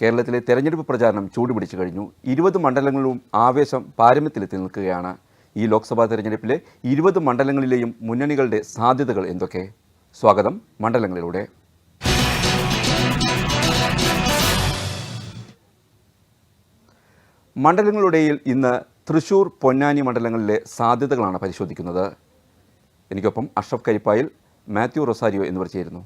കേരളത്തിലെ തെരഞ്ഞെടുപ്പ് പ്രചാരണം ചൂടുപിടിച്ചു കഴിഞ്ഞു. ഇരുപത് മണ്ഡലങ്ങളിലും ആവേശം പാരമ്യത്തിലെത്തി നിൽക്കുകയാണ്. ഈ ലോക്സഭാ തെരഞ്ഞെടുപ്പിലെ ഇരുപത് മണ്ഡലങ്ങളിലെയും മുന്നണികളുടെ സാധ്യതകൾ എന്തൊക്കെ? സ്വാഗതം മണ്ഡലങ്ങളിലൂടെ. മണ്ഡലങ്ങളുടെയിൽ ഇന്ന് തൃശൂർ പൊന്നാനി മണ്ഡലങ്ങളിലെ സാധ്യതകളാണ് പരിശോധിക്കുന്നത്. എനിക്കൊപ്പം അഷ്റഫ് കരിപ്പായിൽ മാത്യു റൊസാരിയോ എന്നിവർ ചേരുന്നു.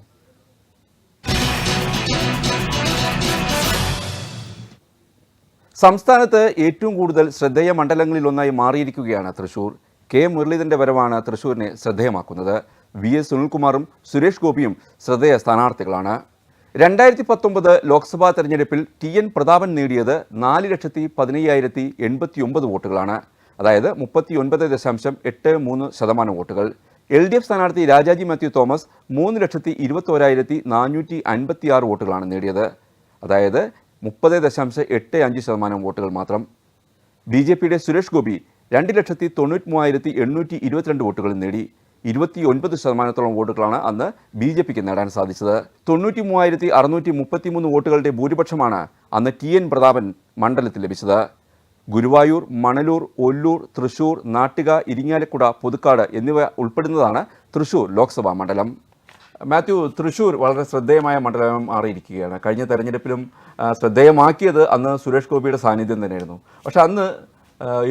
സംസ്ഥാനത്ത് ഏറ്റവും കൂടുതൽ ശ്രദ്ധേയ മണ്ഡലങ്ങളിലൊന്നായി മാറിയിരിക്കുകയാണ് തൃശൂർ. കെ. മുരളീധരന്റെ വരവാണ് തൃശൂരിനെ ശ്രദ്ധേയമാക്കുന്നത്. വി. എസ്. സുനിൽകുമാറും സുരേഷ് ഗോപിയും ശ്രദ്ധേയ സ്ഥാനാർത്ഥികളാണ്. രണ്ടായിരത്തി പത്തൊമ്പത് ലോക്സഭാ തെരഞ്ഞെടുപ്പിൽ ടി. എൻ. പ്രതാപൻ നേടിയത് നാല് ലക്ഷത്തി പതിനയ്യായിരത്തി എൺപത്തി ഒമ്പത് വോട്ടുകളാണ്. അതായത് മുപ്പത്തി ഒൻപത് ദശാംശം എട്ട് മൂന്ന് ശതമാനം വോട്ടുകൾ. എൽ ഡി എഫ് സ്ഥാനാർത്ഥി രാജാജി മാത്യു തോമസ് മൂന്ന് ലക്ഷത്തി ഇരുപത്തോരായിരത്തി നാനൂറ്റി അൻപത്തി ആറ് വോട്ടുകളാണ് നേടിയത്. അതായത് മുപ്പത് ദശാംശം എട്ട് അഞ്ച് ശതമാനം വോട്ടുകൾ മാത്രം. ബി ജെ പിയുടെ സുരേഷ് ഗോപി രണ്ട് ലക്ഷത്തി തൊണ്ണൂറ്റി മൂവായിരത്തി എണ്ണൂറ്റി ഇരുപത്തിരണ്ട് വോട്ടുകൾ നേടി ഇരുപത്തി ഒൻപത് ശതമാനത്തോളം വോട്ടുകളാണ് അന്ന് ബി ജെ പിക്ക് നേടാൻ സാധിച്ചത്. തൊണ്ണൂറ്റി മൂവായിരത്തി അറുന്നൂറ്റി മുപ്പത്തി മൂന്ന് വോട്ടുകളുടെ ഭൂരിപക്ഷമാണ് അന്ന് ടി എൻ പ്രതാപൻ മണ്ഡലത്തിൽ ലഭിച്ചത്. ഗുരുവായൂർ മണലൂർ ഒല്ലൂർ തൃശൂർ നാട്ടിക ഇരിങ്ങാലക്കുട പുതുക്കാട് എന്നിവ ഉൾപ്പെടുന്നതാണ് തൃശൂർ ലോക്സഭാ മണ്ഡലം. മാത്യു തൃശൂർ വളരെ ശ്രദ്ധേയമായ മണ്ഡലം മാറിയിരിക്കുകയാണ്. കഴിഞ്ഞ തെരഞ്ഞെടുപ്പിലും ശ്രദ്ധേയമാക്കിയത് അന്ന് സുരേഷ് ഗോപിയുടെ സാന്നിധ്യം തന്നെയായിരുന്നു. പക്ഷെ അന്ന്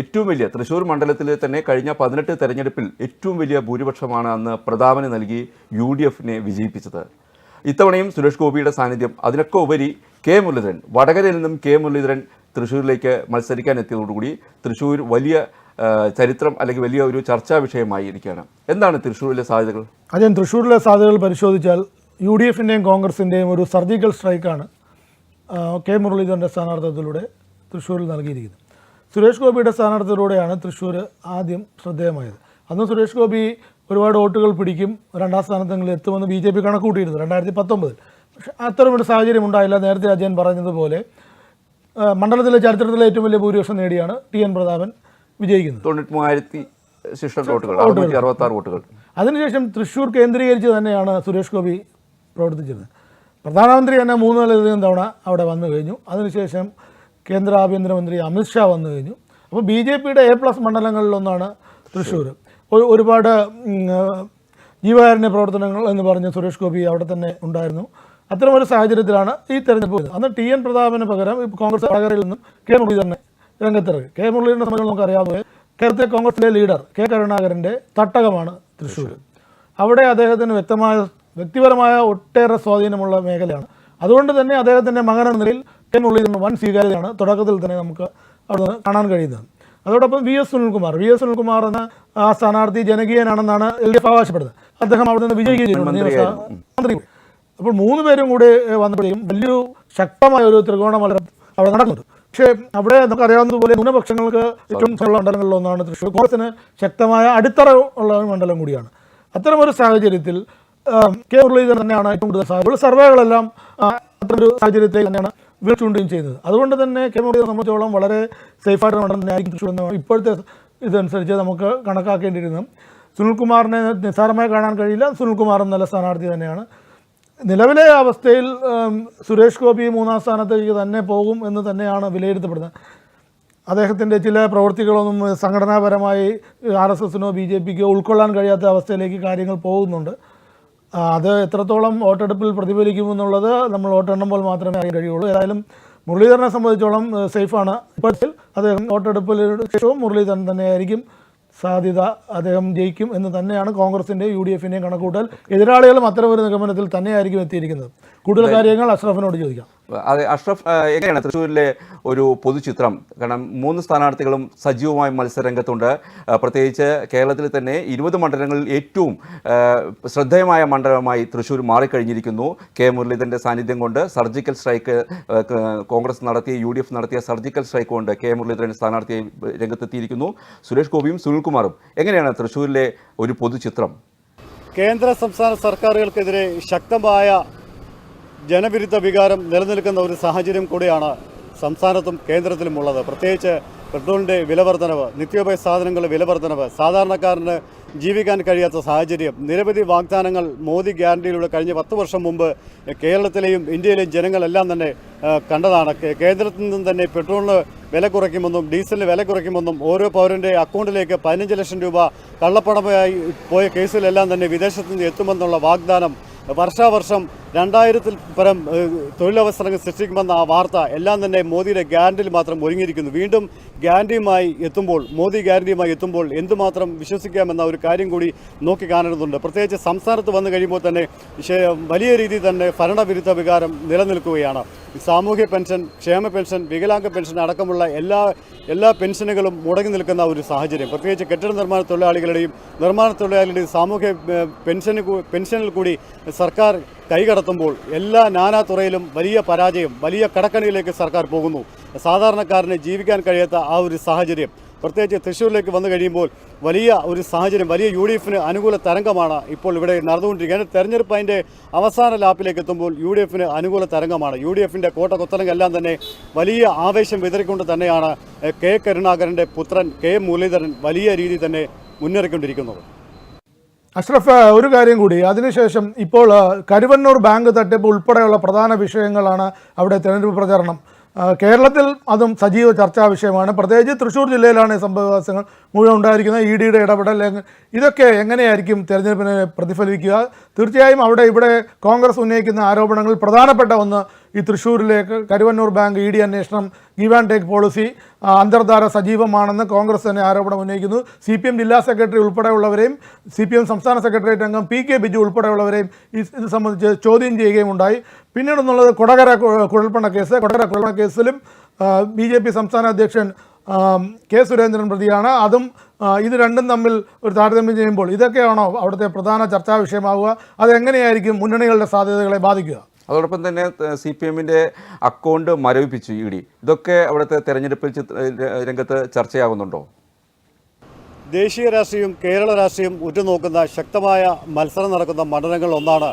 ഏറ്റവും വലിയ തൃശ്ശൂർ മണ്ഡലത്തിൽ തന്നെ കഴിഞ്ഞ പതിനെട്ട് തെരഞ്ഞെടുപ്പിൽ ഏറ്റവും വലിയ ഭൂരിപക്ഷമാണ് അന്ന് പ്രതാപന് നൽകി യു ഡി എഫിനെ വിജയിപ്പിച്ചത്. ഇത്തവണയും സുരേഷ് ഗോപിയുടെ സാന്നിധ്യം അതിനൊക്കെ ഉപരി കെ മുരളീധരൻ വടകരയിൽ നിന്നും കെ മുരളീധരൻ തൃശ്ശൂരിലേക്ക് മത്സരിക്കാൻ എത്തിയതോടുകൂടി തൃശ്ശൂർ വലിയ ചരിത്രം അല്ലെങ്കിൽ വലിയ ഒരു ചർച്ചാ വിഷയമായി ഇരിക്കുകയാണ്. എന്താണ് തൃശ്ശൂരിലെ സാധ്യതകൾ? ആദ്യം തൃശ്ശൂരിലെ സാധ്യതകൾ പരിശോധിച്ചാൽ യു ഡി എഫിന്റെയും കോൺഗ്രസിന്റെയും ഒരു സർജിക്കൽ സ്ട്രൈക്കാണ് കെ മുരളീധരന്റെ സ്ഥാനാർത്ഥിത്വത്തിലൂടെ തൃശ്ശൂരിൽ നൽകിയിരിക്കുന്നത്. സുരേഷ് ഗോപിയുടെ സ്ഥാനാർത്ഥിയിലൂടെയാണ് തൃശ്ശൂർ ആദ്യം ശ്രദ്ധേയമായത്. അന്ന് സുരേഷ് ഗോപി ഒരുപാട് വോട്ടുകൾ പിടിക്കും രണ്ടാം സ്ഥാനത്തെങ്കിലും എത്തുമെന്ന് ബി ജെ പി കണക്കൂട്ടിയിരുന്നു രണ്ടായിരത്തി പത്തൊമ്പതിൽ പക്ഷേ അത്തരമൊരു സാഹചര്യം ഉണ്ടായില്ല. നേരത്തെ അജയൻ പറഞ്ഞതുപോലെ മണ്ഡലത്തിലെ ചരിത്രത്തിലെ ഏറ്റവും വലിയ ഭൂരിപക്ഷം നേടിയാണ് ടി എൻ പ്രതാപൻ. വിജയിക്കുന്നത്. തൊണ്ണൂറ്റി മൂവായിരത്തി ശിഷ്ട വോട്ടുകൾ അറുന്നൂറ്റി അറുപത്തി ആറ് വോട്ടുകൾ. അതിനുശേഷം തൃശ്ശൂർ കേന്ദ്രീകരിച്ച് തന്നെയാണ് സുരേഷ് ഗോപി പ്രവർത്തിച്ചിരുന്നത്. പ്രധാനമന്ത്രി തന്നെ മൂന്നിലധികം തവണ അവിടെ വന്നു കഴിഞ്ഞു. അതിനുശേഷം കേന്ദ്ര ആഭ്യന്തരമന്ത്രി അമിത്ഷാ വന്നു കഴിഞ്ഞു. അപ്പോൾ ബി ജെ പിയുടെ എ പ്ലസ് മണ്ഡലങ്ങളിലൊന്നാണ് തൃശ്ശൂർ. ഒരുപാട് ജീവകാരുണ്യ പ്രവർത്തനങ്ങൾ എന്ന് പറഞ്ഞ് സുരേഷ് ഗോപി അവിടെ തന്നെ ഉണ്ടായിരുന്നു. അത്തരമൊരു സാഹചര്യത്തിലാണ് ഈ തെരഞ്ഞെടുപ്പ് അന്ന് ടി എൻ പ്രതാപന് പകരം കോൺഗ്രസ് നിന്നും കെ മുരളീധരനെ രംഗത്തിറങ്ങി കെ മുരളീധരനെ സംബന്ധിച്ച് നമുക്കറിയാവുന്നത് കേരളത്തിലെ കോൺഗ്രസിലെ ലീഡർ കെ കരുണാകരന്റെ തട്ടകമാണ് തൃശ്ശൂർ. അവിടെ അദ്ദേഹത്തിന് വ്യക്തമായ വ്യക്തിപരമായ ഒട്ടേറെ സ്വാധീനമുള്ള മേഖലയാണ്. അതുകൊണ്ട് തന്നെ അദ്ദേഹത്തിന്റെ മകനെന്ന നിലയിൽ കെ മുരളീധരൻ വൻ സ്വീകാര്യതയാണ് തുടക്കത്തിൽ തന്നെ നമുക്ക് അവിടെ നിന്ന് കാണാൻ കഴിയുന്നത്. അതോടൊപ്പം V S Sunil Kumar. V S Sunil Kumar എന്ന ആ സ്ഥാനാർത്ഥി ജനകീയനാണെന്നാണ് എൽ ഡി എഫ് അവകാശപ്പെടുന്നത്. അദ്ദേഹം അവിടെ നിന്ന് വിജയിക്കുകയും മന്ത്രി. അപ്പോൾ മൂന്ന് പേരും കൂടി വന്നപ്പോഴേക്കും വലിയൊരു ശക്തമായ ഒരു ത്രികോണ മത്സരം അവിടെ നടക്കുന്നുണ്ട് പക്ഷേ അവിടെ നമുക്കറിയാവുന്നതുപോലെ ന്യൂനപക്ഷങ്ങൾക്ക് ഏറ്റവും ഉള്ള മണ്ഡലങ്ങളിലൊന്നാണ് തൃശ്ശൂർ. കോൺഗ്രസിന് ശക്തമായ അടിത്തറ ഉള്ള മണ്ഡലം കൂടിയാണ്. അത്തരമൊരു സാഹചര്യത്തിൽ കെ മുരളീധരൻ തന്നെയാണ് ഏറ്റവും കൂടുതൽ സാധ്യത സർവേകളെല്ലാം അത്തരമൊരു സാഹചര്യത്തിൽ തന്നെയാണ് വീഴ്ചുകൊണ്ടുകയും ചെയ്യുന്നത് അതുകൊണ്ട് തന്നെ കെ മുരളീധരൻ സംബന്ധിച്ചോളം വളരെ സേഫായിട്ട് മണ്ഡലം തന്നെയായിരിക്കും തൃശ്ശൂർ എന്നാണ് ഇപ്പോഴത്തെ ഇതനുസരിച്ച് നമുക്ക് കണക്കാക്കേണ്ടിയിരുന്നു സുനിൽകുമാറിനെ നിസ്സാരമായി കാണാൻ കഴിയില്ല. സുനിൽകുമാറും നല്ല സ്ഥാനാർത്ഥി തന്നെയാണ്. നിലവിലെ അവസ്ഥയിൽ സുരേഷ് ഗോപി മൂന്നാം സ്ഥാനത്തേക്ക് തന്നെ പോകും എന്ന് തന്നെയാണ് വിലയിരുത്തപ്പെടുന്നത്. അദ്ദേഹത്തിന്റെ ചില പ്രവൃത്തികളൊന്നും സംഘടനാപരമായി ആർ എസ് എസിനോ ബി ജെ പിക്കോ ഉൾക്കൊള്ളാൻ കഴിയാത്ത അവസ്ഥയിലേക്ക് കാര്യങ്ങൾ പോകുന്നുണ്ട്. അത് എത്രത്തോളം വോട്ടെടുപ്പിൽ പ്രതിഫലിക്കുമെന്നുള്ളത് നമ്മൾ വോട്ടെണ്ണുമ്പോൾ മാത്രമേ അറിയാൻ കഴിയുള്ളൂ. ഏതായാലും മുരളീധരനെ സംബന്ധിച്ചോളം സേഫാണ്. ഇപ്പോൾ അദ്ദേഹം വോട്ടെടുപ്പിൽ ശേഷവും മുരളീധരൻ തന്നെയായിരിക്കും. സാധ്യത അദ്ദേഹം ജയിക്കും എന്ന് തന്നെയാണ് കോൺഗ്രസിന്റെ യു ഡി എഫിന്റെയും കണക്കൂട്ടൽ എതിരാളികളും അത്തരമൊരു നിഗമനത്തിൽ തന്നെയായിരിക്കും എത്തിയിരിക്കുന്നത്. കൂടുതൽ കാര്യങ്ങൾ അഷ്റഫിനോട് ചോദിക്കാം. അതെ അഷ്റഫ് എങ്ങനെയാണ് തൃശ്ശൂരിലെ ഒരു പൊതുചിത്രം? കാരണം മൂന്ന് സ്ഥാനാർത്ഥികളും സജീവമായി മത്സരരംഗത്തുണ്ട്. പ്രത്യേകിച്ച് കേരളത്തിൽ തന്നെ ഇരുപത് മണ്ഡലങ്ങളിൽ ഏറ്റവും ശ്രദ്ധേയമായ മണ്ഡലമായി തൃശ്ശൂർ മാറിക്കഴിഞ്ഞിരിക്കുന്നു. കെ മുരളീധരന്റെ സാന്നിധ്യം കൊണ്ട് സർജിക്കൽ സ്ട്രൈക്ക് കോൺഗ്രസ് നടത്തിയ യു നടത്തിയ സർജിക്കൽ സ്ട്രൈക്ക് കൊണ്ട് കെ മുരളീധരൻ സ്ഥാനാർത്ഥിയെ രംഗത്തെത്തിയിരിക്കുന്നു. സുരേഷ് ഗോപിയും സുനിൽകുമാറും. എങ്ങനെയാണ് തൃശ്ശൂരിലെ ഒരു പൊതുചിത്രം? കേന്ദ്ര സംസ്ഥാന സർക്കാരുകൾക്കെതിരെ ശക്തമായ ജനവിരുദ്ധ വികാരം നിലനിൽക്കുന്ന ഒരു സാഹചര്യം കൂടിയാണ് സംസ്ഥാനത്തും കേന്ദ്രത്തിലും ഉള്ളത് പ്രത്യേകിച്ച് പെട്രോളിന്റെ വിലവർധനവ് നിത്യോപയ സാധനങ്ങളുടെ വിലവർധനവ് സാധാരണക്കാരന് ജീവിക്കാൻ കഴിയാത്ത സാഹചര്യം നിരവധി വാഗ്ദാനങ്ങൾ മോദി ഗ്യാരണ്ടിയിലൂടെ കഴിഞ്ഞ പത്ത് വർഷം മുമ്പ് കേരളത്തിലെയും ഇന്ത്യയിലെയും ജനങ്ങളെല്ലാം തന്നെ കണ്ടതാണ്. കേന്ദ്രത്തിൽ നിന്നും തന്നെ പെട്രോളിന് വില കുറയ്ക്കുമെന്നും ഡീസലിന് വില കുറയ്ക്കുമെന്നും ഓരോ പൗരന്റെ അക്കൗണ്ടിലേക്ക് പതിനഞ്ച് ലക്ഷം രൂപ കള്ളപ്പണമായി പോയ കേസിലെല്ലാം തന്നെ വിദേശത്ത് നിന്ന് എത്തുമെന്നുള്ള വാഗ്ദാനം വർഷാവർഷം രണ്ടായിരത്തിൽ പരം തൊഴിലവസരങ്ങൾ സൃഷ്ടിക്കുമെന്ന ആ വാർത്ത എല്ലാം തന്നെ മോദിയുടെ ഗ്യാരണ്ടിയിൽ മാത്രം ഒരുങ്ങിയിരിക്കുന്നു. വീണ്ടും ഗ്യാരണ്ടിയുമായി എത്തുമ്പോൾ മോദി ഗ്യാരണ്ടിയുമായി എത്തുമ്പോൾ എന്തുമാത്രം വിശ്വസിക്കാമെന്ന ഒരു കാര്യം കൂടി നോക്കി കാണേണ്ടതുണ്ട്. പ്രത്യേകിച്ച് സംസ്ഥാനത്ത് വന്നു കഴിയുമ്പോൾ തന്നെ വലിയ രീതിയിൽ തന്നെ ഭരണവിരുദ്ധ വികാരം നിലനിൽക്കുകയാണ്. സാമൂഹ്യ പെൻഷൻ ക്ഷേമ പെൻഷൻ വികലാംഗ പെൻഷൻ അടക്കമുള്ള എല്ലാ എല്ലാ പെൻഷനുകളും മുടങ്ങി നിൽക്കുന്ന ഒരു സാഹചര്യം. പ്രത്യേകിച്ച് കെട്ടിട നിർമ്മാണ തൊഴിലാളികളുടെയും നിർമ്മാണ തൊഴിലാളികളുടെയും സാമൂഹ്യ പെൻഷന് പെൻഷനിൽ കൂടി സർക്കാർ കൈകടത്തുമ്പോൾ എല്ലാ നാനാ തുറയിലും വലിയ പരാജയം വലിയ കടക്കണിയിലേക്ക് സർക്കാർ പോകുന്നു. സാധാരണക്കാരന് ജീവിക്കാൻ കഴിയാത്ത ആ ഒരു സാഹചര്യം. പ്രത്യേകിച്ച് തൃശ്ശൂരിലേക്ക് വന്നു കഴിയുമ്പോൾ വലിയ ഒരു സാഹചര്യം വലിയ യു ഡി എഫിന് അനുകൂല തരംഗമാണ് ഇപ്പോൾ ഇവിടെ നടന്നുകൊണ്ടിരിക്കുന്നത്. തെരഞ്ഞെടുപ്പ് അതിന്റെ അവസാന ലാപ്പിലേക്ക് എത്തുമ്പോൾ യു ഡി എഫിന് അനുകൂല തരംഗമാണ്. യു ഡി എഫിന്റെ കോട്ട കൊത്തലങ്കെല്ലാം തന്നെ വലിയ ആവേശം വിതറിക്കൊണ്ട് തന്നെയാണ് കെ കരുണാകരന്റെ പുത്രൻ കെ മുരളീധരൻ വലിയ രീതിയിൽ തന്നെ മുന്നേറിക്കൊണ്ടിരിക്കുന്നത്. അഷ്റഫ് ഒരു കാര്യം കൂടി. അതിനുശേഷം ഇപ്പോൾ കരുവണ്ണൂർ ബാങ്ക് തട്ടിപ്പ് ഉൾപ്പെടെയുള്ള പ്രധാന വിഷയങ്ങളാണ് അവിടെ തെരഞ്ഞെടുപ്പ് പ്രചാരണം. കേരളത്തിൽ അതും സജീവ ചർച്ചാ വിഷയമാണ്. പ്രത്യേകിച്ച് തൃശ്ശൂർ ജില്ലയിലാണ് ഈ സംഭവവികാസങ്ങൾ മുഴുവൻ ഉണ്ടായിരിക്കുന്നത്. ഇ ഡിയുടെ ഇടപെടൽ ഇതൊക്കെ എങ്ങനെയായിരിക്കും തെരഞ്ഞെടുപ്പിനെ പ്രതിഫലിക്കുക തീർച്ചയായും അവിടെ ഇവിടെ കോൺഗ്രസ് ഉന്നയിക്കുന്ന ആരോപണങ്ങൾ പ്രധാനപ്പെട്ട ഒന്ന് ഈ തൃശ്ശൂരിലേക്ക് കരുവന്നൂർ ബാങ്ക് ഇ ഡി അന്വേഷണം ഗീവ് ആൻഡ് ടേക്ക് പോളിസി അന്തർധാര സജീവമാണെന്ന് കോൺഗ്രസ് തന്നെ ആരോപണം ഉന്നയിക്കുന്നു. സി പി എം ജില്ലാ സെക്രട്ടറി ഉൾപ്പെടെയുള്ളവരെയും സി പി എം സംസ്ഥാന സെക്രട്ടേറിയറ്റ് അംഗം പി കെ ബിജു ഉൾപ്പെടെയുള്ളവരെയും ഇത് സംബന്ധിച്ച് ചോദ്യം ചെയ്യുകയും ഉണ്ടായി പിന്നീടെന്നുള്ളത് കൊടകര കുഴൽപ്പണ കേസ്. കൊടകര കുഴൽപ്പണ കേസിലും ബി ജെ പി സംസ്ഥാന അധ്യക്ഷൻ കെ സുരേന്ദ്രൻ പ്രതിയാണ്. അതും ഇത് രണ്ടും തമ്മിൽ ഒരു താരതമ്യം ചെയ്യുമ്പോൾ ഇതൊക്കെയാണോ അവിടുത്തെ പ്രധാന ചർച്ചാ വിഷയമാവുക? അതെങ്ങനെയായിരിക്കും മുന്നണികളുടെ സാധ്യതകളെ ബാധിക്കുക? അതോടൊപ്പം തന്നെ സി പി എമ്മിന്റെ അക്കൗണ്ട് മരവിപ്പിച്ചു ഇ ഡി. ഇതൊക്കെ അവിടുത്തെ തെരഞ്ഞെടുപ്പ് ചിത്ര- രംഗത്ത് ചർച്ചയാകുന്നുണ്ടോ ദേശീയ രാഷ്ട്രീയം കേരള രാഷ്ട്രീയം ഉറ്റുനോക്കുന്ന ശക്തമായ മത്സരം നടക്കുന്ന മണ്ഡലങ്ങളിൽ ഒന്നാണ്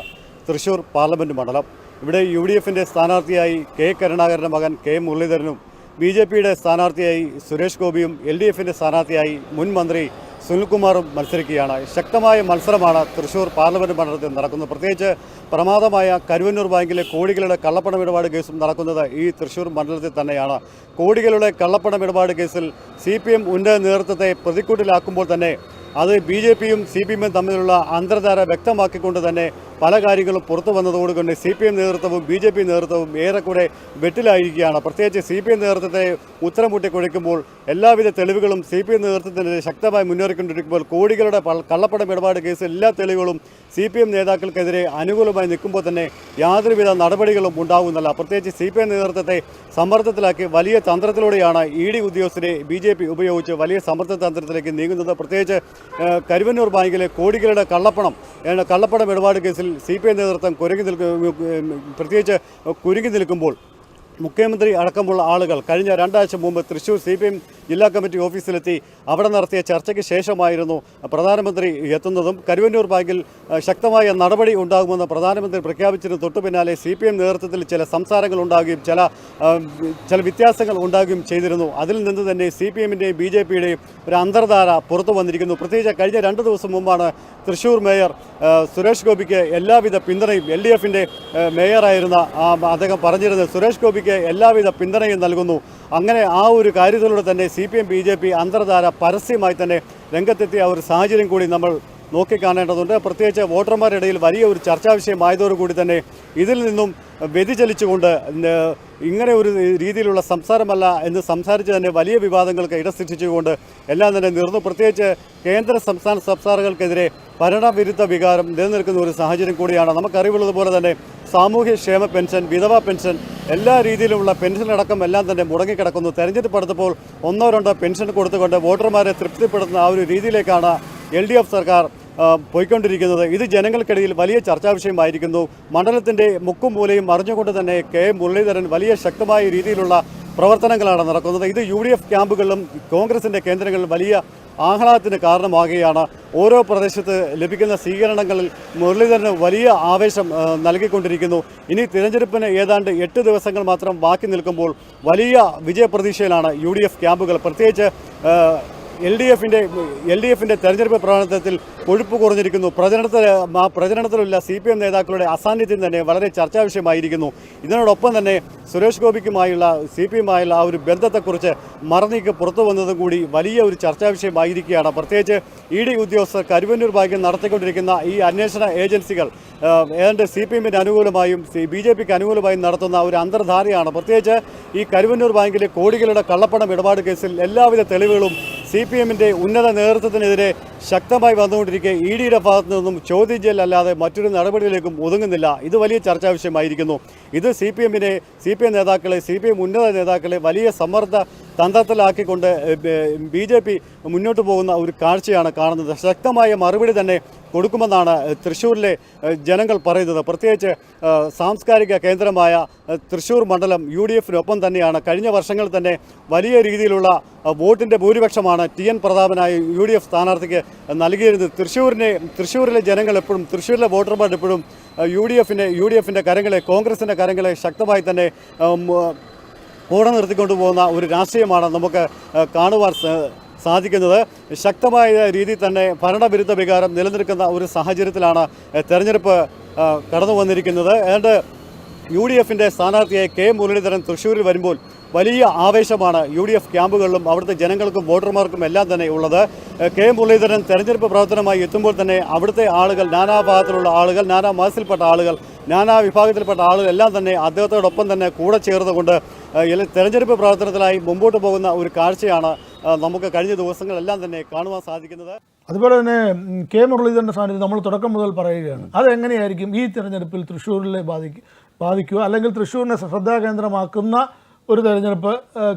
തൃശൂർ പാർലമെന്റ് മണ്ഡലം. ഇവിടെ യു ഡി എഫിന്റെ സ്ഥാനാർത്ഥിയായി കെ കരുണാകരന്റെ മകൻ കെ മുരളീധരനും ബി ജെ പിയുടെ സ്ഥാനാർത്ഥിയായി സുരേഷ് ഗോപിയും എൽ ഡി എഫിന്റെ സ്ഥാനാർത്ഥിയായി മുൻ മന്ത്രി സുനിൽകുമാറും മത്സരിക്കുകയാണ്. ശക്തമായ മത്സരമാണ് തൃശൂർ പാർലമെന്റ് മണ്ഡലത്തിൽ നടക്കുന്നത്. പ്രത്യേകിച്ച് പ്രമാദമായ കരുവന്നൂർ ബാങ്കിലെ കോടികളുടെ കള്ളപ്പണം ഇടപാട് കേസും നടക്കുന്നത് ഈ തൃശൂർ മണ്ഡലത്തിൽ തന്നെയാണ്. കോടികളുടെ കള്ളപ്പണം ഇടപാട് കേസിൽ സി പി എം ഉന്നത നേതൃത്വത്തെ പ്രതിക്കൂട്ടിലാക്കുമ്പോൾ തന്നെ അത് ബി ജെ പിയും സി പി എമ്മും തമ്മിലുള്ള അന്തർധാര വ്യക്തമാക്കിക്കൊണ്ട് തന്നെ പല കാര്യങ്ങളും പുറത്തു വന്നതോടുകൊണ്ട് സി പി എം നേതൃത്വവും ബി ജെ പി നേതൃത്വവും ഏറെക്കുറെ വെട്ടിലായിരിക്കുകയാണ്. പ്രത്യേകിച്ച് സി പി എം നേതൃത്വത്തെ ഉത്തരം മുട്ടിക്കൊടുക്കുമ്പോൾ എല്ലാവിധ തെളിവുകളും സി പി എം നേതൃത്വത്തിനെതിരെ ശക്തമായി മുന്നേറിക്കൊണ്ടിരിക്കുമ്പോൾ കോടികളുടെ കള്ളപ്പണം ഇടപാട് കേസ് എല്ലാ തെളിവുകളും സി പി എം നേതാക്കൾക്കെതിരെ അനുകൂലമായി നിൽക്കുമ്പോൾ തന്നെ യാതൊരുവിധ നടപടികളും ഉണ്ടാകുന്നില്ല പ്രത്യേകിച്ച് സി പി എം നേതൃത്വത്തെ സമ്മർദ്ദത്തിലാക്കി വലിയ തന്ത്രത്തിലൂടെയാണ് ഇ ഡി ഉദ്യോഗസ്ഥരെ ബി ജെ പി ഉപയോഗിച്ച് വലിയ സമ്മർദ്ദ തന്ത്രത്തിലേക്ക് നീങ്ങുന്നത്. പ്രത്യേകിച്ച് കരുവന്നൂർ ബാങ്കിലെ കോടികളുടെ കള്ളപ്പണം കള്ളപ്പണം ഇടപാട് കേസിൽ സി പി ഐ നേതൃത്വം കുരുങ്ങി നിൽക്കും പ്രത്യേകിച്ച് കുരുങ്ങി നിൽക്കുമ്പോൾ മുഖ്യമന്ത്രി അടക്കമുള്ള ആളുകൾ കഴിഞ്ഞ രണ്ടാഴ്ച മുമ്പ് തൃശൂർ സി പി എം ജില്ലാ കമ്മിറ്റി ഓഫീസിലെത്തി അവിടെ നടത്തിയ ചർച്ചയ്ക്ക് ശേഷമായിരുന്നു പ്രധാനമന്ത്രി എത്തുന്നതും കരുവന്നൂർ ബാങ്കിൽ ശക്തമായ നടപടി ഉണ്ടാകുമെന്ന് പ്രധാനമന്ത്രി പ്രഖ്യാപിച്ചതിന് തൊട്ടു പിന്നാലെ സി പി എം നേതൃത്വത്തിൽ ചില സംസാരങ്ങൾ ഉണ്ടാകുകയും ചില ചില വ്യത്യാസങ്ങൾ ഉണ്ടാകുകയും ചെയ്തിരുന്നു. അതിൽ നിന്ന് തന്നെ സി പി എമ്മിന്റെയും ബി ജെ പിയുടെയും ഒരു അന്തർധാര പുറത്തു വന്നിരിക്കുന്നു. പ്രത്യേകിച്ച് കഴിഞ്ഞ രണ്ട് ദിവസം മുമ്പാണ് തൃശൂർ മേയർ സുരേഷ് ഗോപിക്ക് എല്ലാവിധ പിന്തുണയും എൽ ഡി എഫിന്റെ മേയറായിരുന്ന അദ്ദേഹം പറഞ്ഞിരുന്നത്. സുരേഷ് ഗോപിക്ക് എല്ലാവിധ പിന്തുണയും നൽകുന്നു. അങ്ങനെ ആ ഒരു കാര്യത്തിലൂടെ തന്നെ C P M B J P അന്തർധാര പരസ്യമായി തന്നെ രംഗത്തെത്തിയ ഒരു സാഹചര്യം കൂടി നമ്മൾ നോക്കിക്കാണേണ്ടതുണ്ട്. പ്രത്യേകിച്ച് വോട്ടർമാരുടെ ഇടയിൽ വലിയ ഒരു ചർച്ചാ വിഷയമായതോടുകൂടി തന്നെ ഇതിൽ നിന്നും വ്യതിചലിച്ചുകൊണ്ട് ഇങ്ങനെ ഒരു രീതിയിലുള്ള സംസാരമല്ല എന്ന് സംസാരിച്ച് തന്നെ വലിയ വിവാദങ്ങൾക്ക് ഇട സൃഷ്ടിച്ചുകൊണ്ട് എല്ലാം തന്നെ നിർന്നു. പ്രത്യേകിച്ച് കേന്ദ്ര സംസ്ഥാന സംസ്ഥാനങ്ങൾക്കെതിരെ ഭരണവിരുദ്ധ വികാരം നിലനിൽക്കുന്ന ഒരു സാഹചര്യം കൂടിയാണ്. നമുക്കറിവുള്ളതുപോലെ തന്നെ സാമൂഹ്യ ക്ഷേമ പെൻഷൻ വിധവ പെൻഷൻ എല്ലാ രീതിയിലുമുള്ള പെൻഷൻ അടക്കം എല്ലാം തന്നെ മുടങ്ങിക്കിടക്കുന്നു. തെരഞ്ഞെടുപ്പ് അടുത്തപ്പോൾ ഒന്നോ രണ്ടോ പെൻഷൻ കൊടുത്തുകൊണ്ട് വോട്ടർമാരെ തൃപ്തിപ്പെടുത്തുന്ന ആ ഒരു രീതിയിലേക്കാണ് എൽ സർക്കാർ പോയിക്കൊണ്ടിരിക്കുന്നത്. ഇത് ജനങ്ങൾക്കിടയിൽ വലിയ ചർച്ചാ വിഷയമായിരിക്കുന്നു. മണ്ഡലത്തിന്റെ മുക്കും മൂലയും അറിഞ്ഞുകൊണ്ട് തന്നെ കെ മുരളീധരൻ വലിയ ശക്തമായ രീതിയിലുള്ള പ്രവർത്തനങ്ങളാണ് നടക്കുന്നത്. ഇത് യു ഡി എഫ് ക്യാമ്പുകളിലും കോൺഗ്രസിന്റെ കേന്ദ്രങ്ങളിലും വലിയ ആഹ്ലാദത്തിന് കാരണമാകുകയാണ്. ഓരോ പ്രദേശത്ത് ലഭിക്കുന്ന സ്വീകരണങ്ങളിൽ മുരളീധരന് വലിയ ആവേശം നൽകിക്കൊണ്ടിരിക്കുന്നു. ഇനി തിരഞ്ഞെടുപ്പിന് ഏതാണ്ട് എട്ട് ദിവസങ്ങൾ മാത്രം ബാക്കി നിൽക്കുമ്പോൾ വലിയ വിജയപ്രതീക്ഷയിലാണ് യു ക്യാമ്പുകൾ. പ്രത്യേകിച്ച് എൽ ഡി എഫിന്റെ എൽ ഡി എഫിന്റെ തെരഞ്ഞെടുപ്പ് പ്രവർത്തനത്തിൽ കൊഴുപ്പ് കുറഞ്ഞിരിക്കുന്നു. പ്രചരണത്തിൽ ആ പ്രചരണത്തിലുള്ള സി പി എം നേതാക്കളുടെ അസാന്നിധ്യം തന്നെ വളരെ ചർച്ചാ വിഷയമായിരിക്കുന്നു. ഇതിനോടൊപ്പം തന്നെ സുരേഷ് ഗോപിക്കുമായുള്ള സി പി എമ്മായുള്ള ആ ഒരു ബന്ധത്തെക്കുറിച്ച് മറന്നീക്ക് പുറത്തു വന്നതും കൂടി വലിയ ഒരു ചർച്ചാ വിഷയമായിരിക്കുകയാണ്. പ്രത്യേകിച്ച് ഇ ഡി ഉദ്യോഗസ്ഥർ കരുവന്നൂർ ഭാഗ്യം നടത്തിക്കൊണ്ടിരിക്കുന്ന ഈ അന്വേഷണ ഏജൻസികൾ ഏതാണ്ട് സി പി എമ്മിന് അനുകൂലമായും ബി ജെ പിക്ക് അനുകൂലമായും നടത്തുന്ന ഒരു അന്തർധാരയാണ്. പ്രത്യേകിച്ച് ഈ കരുവന്നൂർ ബാങ്കിലെ കോടികളുടെ കള്ളപ്പണം ഇടപാട് കേസിൽ എല്ലാവിധ തെളിവുകളും സി പി എമ്മിന്റെ ഉന്നത നേതൃത്വത്തിനെതിരെ ശക്തമായി വന്നുകൊണ്ടിരിക്കെ ഇ ഡിയുടെ ഭാഗത്തു നിന്നും ചോദ്യം ചെയ്യലല്ലാതെ മറ്റൊരു നടപടിയിലേക്കും ഒതുങ്ങുന്നില്ല. ഇത് വലിയ ചർച്ചാ വിഷയമായിരിക്കുന്നു. ഇത് സി പി എമ്മിനെ സി പി എം നേതാക്കളെ സി പി എം ഉന്നത നേതാക്കളെ വലിയ സമ്മർദ്ദ തന്ത്രത്തിലാക്കിക്കൊണ്ട് ബി ജെ പി മുന്നോട്ട് പോകുന്ന ഒരു കാഴ്ചയാണ് കാണുന്നത്. ശക്തമായ മറുപടി തന്നെ കൊടുക്കുമെന്നാണ് തൃശ്ശൂരിലെ ജനങ്ങൾ പറയുന്നത്. പ്രത്യേകിച്ച് സാംസ്കാരിക കേന്ദ്രമായ തൃശ്ശൂർ മണ്ഡലം യു ഡി എഫിനൊപ്പം തന്നെയാണ്. കഴിഞ്ഞ വർഷങ്ങളിൽ തന്നെ വലിയ രീതിയിലുള്ള വോട്ടിന്റെ ഭൂരിപക്ഷമാണ് ടി എൻ പ്രതാപനായ യു ഡി എഫ് സ്ഥാനാർത്ഥിക്ക് നൽകിയിരുന്നത്. തൃശ്ശൂരിനെ തൃശ്ശൂരിലെ ജനങ്ങൾ എപ്പോഴും തൃശ്ശൂരിലെ വോട്ടർമാർ എപ്പോഴും യു ഡി എഫിന്റെ യു ഡി എഫിന്റെ കരങ്ങളെ കോൺഗ്രസിന്റെ കരങ്ങളെ ശക്തമായി തന്നെ കൂടെ നിർത്തിക്കൊണ്ടു പോകുന്ന ഒരു രാഷ്ട്രീയമാണ് നമുക്ക് കാണുവാൻ സാധിക്കുന്നത്. ശക്തമായ രീതിയിൽ തന്നെ ഭരണവിരുദ്ധ വികാരം നിലനിൽക്കുന്ന ഒരു സാഹചര്യത്തിലാണ് തെരഞ്ഞെടുപ്പ് കടന്നു വന്നിരിക്കുന്നത്. ഏതാണ്ട് യു ഡി എഫിന്റെ സ്ഥാനാർത്ഥിയായി കെ മുരളീധരൻ തൃശ്ശൂരിൽ വരുമ്പോൾ വലിയ ആവേശമാണ് യു ഡി എഫ് ക്യാമ്പുകളിലും അവിടുത്തെ ജനങ്ങൾക്കും വോട്ടർമാർക്കും എല്ലാം തന്നെ ഉള്ളത്. കെ മുരളീധരൻ തെരഞ്ഞെടുപ്പ് പ്രവർത്തനമായി എത്തുമ്പോൾ തന്നെ അവിടുത്തെ ആളുകൾ നാനാഭാഗത്തിലുള്ള ആളുകൾ നാനാ മതത്തിൽപ്പെട്ട ആളുകൾ നാനാ വിഭാഗത്തിൽപ്പെട്ട ആളുകൾ എല്ലാം തന്നെ അദ്ദേഹത്തോടൊപ്പം തന്നെ കൂടെ ചേർന്നുകൊണ്ട് തെരഞ്ഞെടുപ്പ് പ്രവർത്തനത്തിനായി മുമ്പോട്ട് പോകുന്ന ഒരു കാഴ്ചയാണ് നമുക്ക് കഴിഞ്ഞ ദിവസങ്ങളെല്ലാം തന്നെ കാണുവാൻ സാധിക്കുന്നത്. അതുപോലെ തന്നെ കെ മുരളീധരന്റെ സാന്നിധ്യം നമ്മൾ തുടക്കം മുതൽ പറയുകയാണ്. അതെങ്ങനെയായിരിക്കും ഈ തെരഞ്ഞെടുപ്പിൽ തൃശ്ശൂരിലെ ബാധിക്കുക ബാധിക്കുക? അല്ലെങ്കിൽ തൃശ്ശൂരിനെ ശ്രദ്ധാകേന്ദ്രമാക്കുന്ന ഒരു തെരഞ്ഞെടുപ്പ്